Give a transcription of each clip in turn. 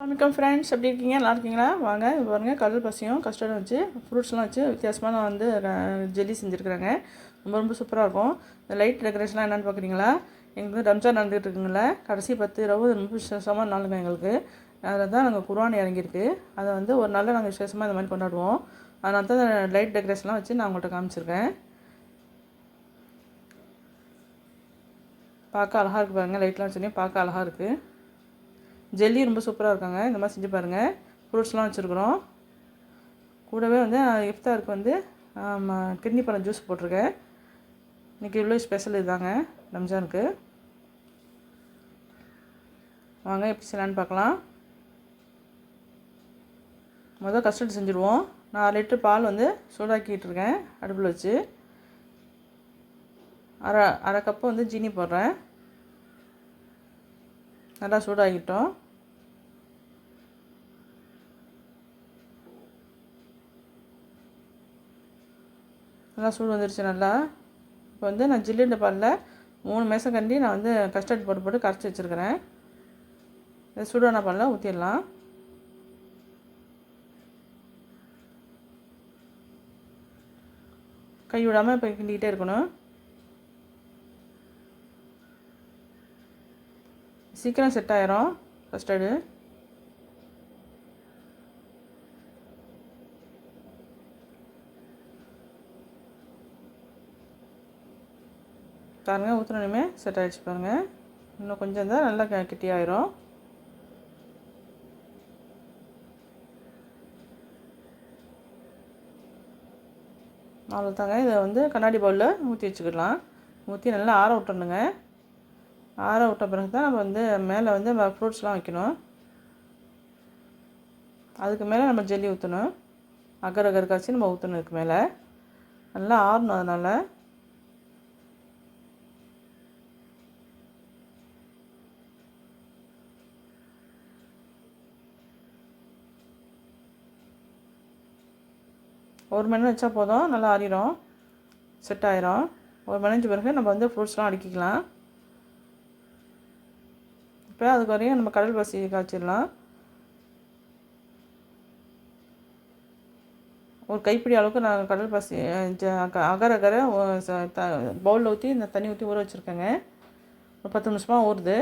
வணக்கம் ஃப்ரெண்ட்ஸ் எப்படி இருக்கீங்க? நல்லா இருக்கீங்களா? வாங்க பாருங்கள் கடல் பசியும் கஸ்டர்டும் வச்சு ஃப்ரூட்ஸ்லாம் வச்சு வித்தியாசமான வந்து ஜெல்லி செஞ்சுருக்குறாங்க. ரொம்ப ரொம்ப சூப்பராக இருக்கும். இந்த லைட் டெக்கரேஷன்லாம் என்னென்னு பார்க்குறீங்களா எங்களுக்கு ரம்ஜான் நடந்துகிட்டு இருக்குங்கள கடைசி பத்து இருபது ரொம்ப விசேஷமான நாளுங்க எங்களுக்கு. அதில் தான் நாங்கள் குர்வான் இறங்கியிருக்கு. அதை வந்து ஒரு நாளில் நாங்கள் விசேஷமாக இந்த மாதிரி கொண்டாடுவோம். அதனால தான் லைட் டெக்கரேஷன்லாம் வச்சு நான் உங்கள்கிட்ட காமிச்சிருக்கேன். பார்க்க அழகாக இருக்குது பாருங்கள் லைட்லாம் வச்சுனே பார்க்க அழகாக இருக்குது ஜெல்லி ரொம்ப சூப்பராக இருக்காங்க. இந்த மாதிரி செஞ்சு பாருங்கள் ஃப்ரூட்ஸ்லாம் வச்சுருக்குறோம். கூடவே வந்து இஃப்தாருக்கு வந்து கிட்னி பழம் ஜூஸ் போட்டிருக்கேன். இன்றைக்கி இவ்வளோ ஸ்பெஷல் இதுதாங்க ரம்ஜானுக்கு. வாங்க எப்படி செய்யலான்னு பார்க்கலாம். முதல் கஸ்டர்ட் செஞ்சுருவோம். நான் லிட்டர் பால் வந்து சூடாக்கிட்டு இருக்கேன் அடுப்பில் வச்சு. அரை அரை கப்பு வந்து ஜீனி போடுறேன். நல்லா சூடாகிட்டோம். நல்லா சூடு வந்துருச்சு நல்லா. இப்போ வந்து நான் ஜில்லுண்ட பாலில் மூணு மேசம் கண்டி நான் வந்து கஸ்டர்ட் போட்டு போட்டு கரைச்சி வச்சுருக்கிறேன். இது சூடான பாலில் ஊற்றிடலாம் கை விடாமல் இப்போ கிண்டிக்கிட்டே இருக்கணும். சீக்கிரம் செட் ஆயிரும். கஸ்டர்டு பாருங்கள் ஊற்றுனோடனே செட் ஆகிடுச்சு பாருங்கள் இன்னும் கொஞ்சம் தான் நல்லா கெட்டியாயிரும் அவ்வளோதாங்க இதை வந்து கண்ணாடி பவுலில் ஊற்றி வச்சுக்கலாம். ஊற்றி நல்லா ஆற விட்டுணுங்க ஆற விட்ட பிறகு தான் நம்ம வந்து மேலே வந்து ஃப்ரூட்ஸ்லாம் வைக்கணும். அதுக்கு மேலே நம்ம ஜெல்லி ஊற்றணும் அகர் அகர் காய்ச்சி நம்ம ஊற்றணும் இதுக்கு மேலே. நல்லா ஆறணும் அதனால். ஒரு மணி நேரம் வச்சா போதும் நல்லா ஆறிடும் செட் ஆயிரும். ஒரு மணி பிறகு நம்ம வந்து ஃப்ரூட்ஸ்லாம் அடுக்கிக்கலாம். இப்போ அதுக்கு வரையும் நம்ம கடல் பசி காய்ச்சிடலாம். ஒரு கைப்பிடி அளவுக்கு நான் கடல் பசி அகர அகர பவுலில் ஊற்றி இந்த தண்ணி ஊற்றி ஊற வச்சுருக்கேங்க. ஒரு பத்து நிமிஷமாக ஊறுது.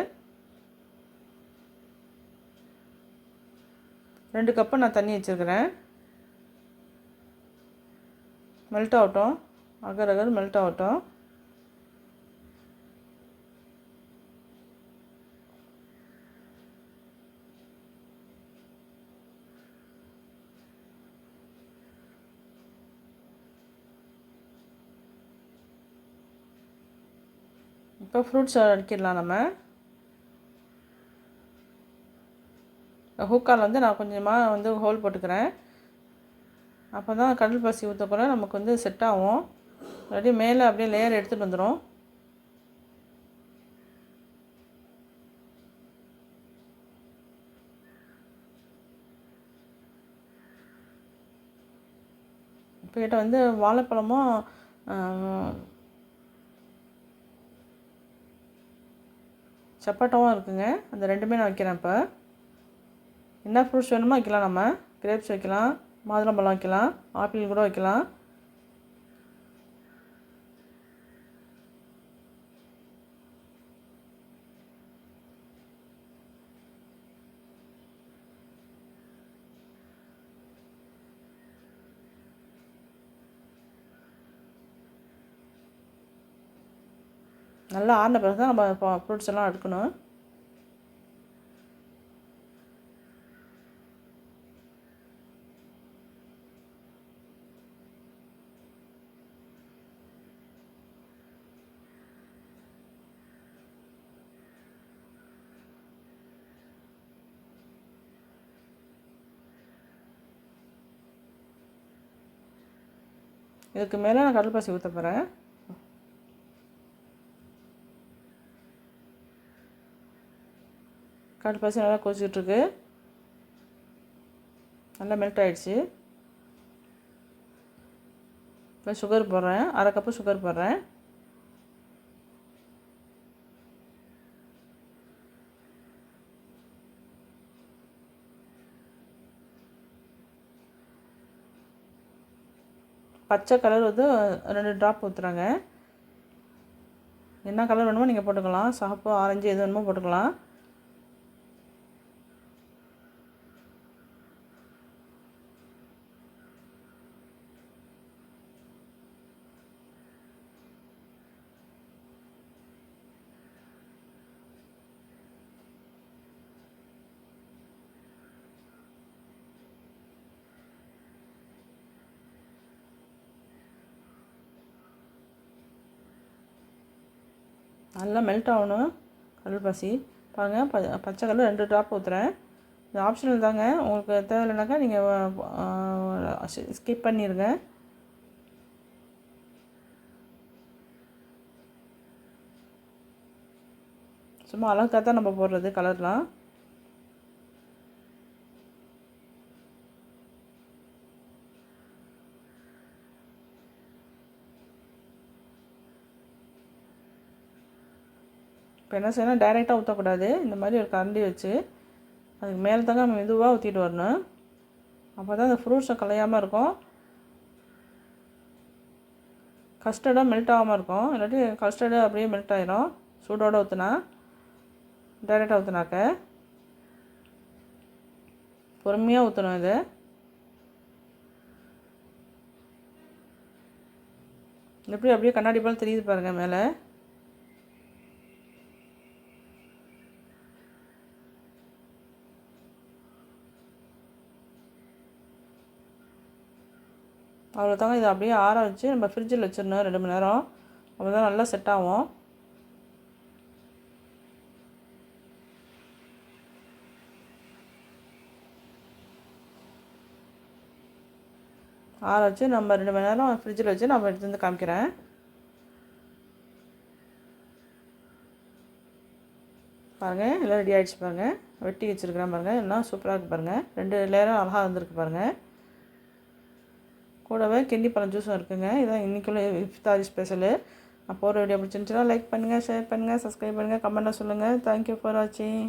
ரெண்டு கப்பு நான் தண்ணி வச்சுருக்கிறேன். மெல்ட் ஆகட்டும். அகர் அகர் மெல்ட் ஆகட்டும். இப்போ ஃப்ரூட்ஸ் அடிக்கிடலாம் நம்ம. ஹூக்கால் வந்து நான் கொஞ்சமாக வந்து ஹோல் போட்டுக்கிறேன். அப்போ தான் கடல் பசி ஊற்றக்குள்ள நமக்கு வந்து செட் ஆகும். அப்படியே மேலே அப்படியே லேயர் எடுத்துகிட்டு வந்துடும் இப்போ கிட்ட வந்து வாழைப்பழமும் சப்பாட்டாவும் இருக்குங்க. அந்த ரெண்டுமே நான் வைக்கிறேன் இப்போ. என்ன ஃப்ரூட்ஸ் வேணுமோ வைக்கலாம் நம்ம. கிரேப்ஸ் வைக்கலாம் மாதுளம்பழம் வைக்கலாம் ஆப்பிள் கூட வைக்கலாம். நல்லா ஆறின பிறகு தான் நம்ம ஃப்ரூட்ஸ் எல்லாம் எடுக்கணும். இதுக்கு மேலே நான் கடல் பாசி ஊற்ற போகிறேன் கடுகு பசி நல்லா கொதிச்சிட்ருக்கு. நல்லா மெல்ட் ஆகிடுச்சு இப்போ சுகர் போடுறேன். அரை கப்பு சுகர் போடுறேன். பச்சை கலர் வந்து ரெண்டு ட்ராப் ஊற்றுறாங்க என்ன கலர் வேணுமோ நீங்கள் போட்டுக்கலாம். சாப்பு ஆரஞ்சு எது வேணுமோ போட்டுக்கலாம். நல்லா மெல்ட் ஆகணும். கடல் பாசி. பாருங்கள் ப பச்சை கலர் ரெண்டு ட்ராப் ஊற்றுறேன் இது ஆப்ஷனல் தாங்க. உங்களுக்கு தேவையில்லைனாக்கா நீங்கள் ஸ்கிப் பண்ணிடுங்க சும்மா அழகாக தான் நம்ம போடுறது கலர்லாம் இப்போ என்ன செய்யணும் டைரெக்டாக ஊற்றக்கூடாது இந்த மாதிரி ஒரு கரண்டி வச்சு அதுக்கு மேலே தாங்க நம்ம மெதுவாக ஊற்றிட்டு வரணும். அப்போ தான் அந்த ஃப்ரூட்ஸை கலையாமல் இருக்கும். கஸ்டர்டாக மெல்ட் ஆகாமல் இருக்கும். இல்லாட்டி கஸ்டர்டு அப்படியே மெல்ட் ஆகிரும் சூடோடு ஊற்றுனா டைரெக்டாக ஊற்றுனாக்க பொறுமையாக ஊற்றணும் இது. எப்படி அப்படியே கண்ணாடி போல் தெரியுது பாருங்கள் மேலே. அவ்வளோதாங்க இதை அப்படியே ஆற வச்சு நம்ம ஃப்ரிட்ஜில் வச்சிடணும் ரெண்டு மணி நேரம். அப்போ தான் நல்லா செட் ஆகும். ஆற வச்சு நம்ம ரெண்டு மணி நேரம் ஃப்ரிட்ஜில் வச்சு நம்ம எடுத்து வந்து காமிக்கிறேன். பாருங்கள் எல்லாம் ரெடி ஆகிடுச்சு பாருங்கள் வெட்டி வச்சுருக்கிறேன் பாருங்கள் எல்லாம் சூப்பராக இருக்குது பாருங்கள் ரெண்டு லேயரும் அழகாக வந்திருக்கு பாருங்கள் கூடவே கிண்டி பழம் ஜூஸும் இருக்குங்க. இதான் இன்றைக்குள்ள இஃப்தாரி ஸ்பெஷலு அப்போ ஒரு வீடியோ பிடிச்சிருந்துச்சுன்னா லைக் பண்ணுங்கள் ஷேர் பண்ணுங்கள் சப்ஸ்கிரைப் பண்ணுங்கள் கமெண்ட்டாக சொல்லுங்கள் தேங்க்யூ ஃபார் வாட்சிங்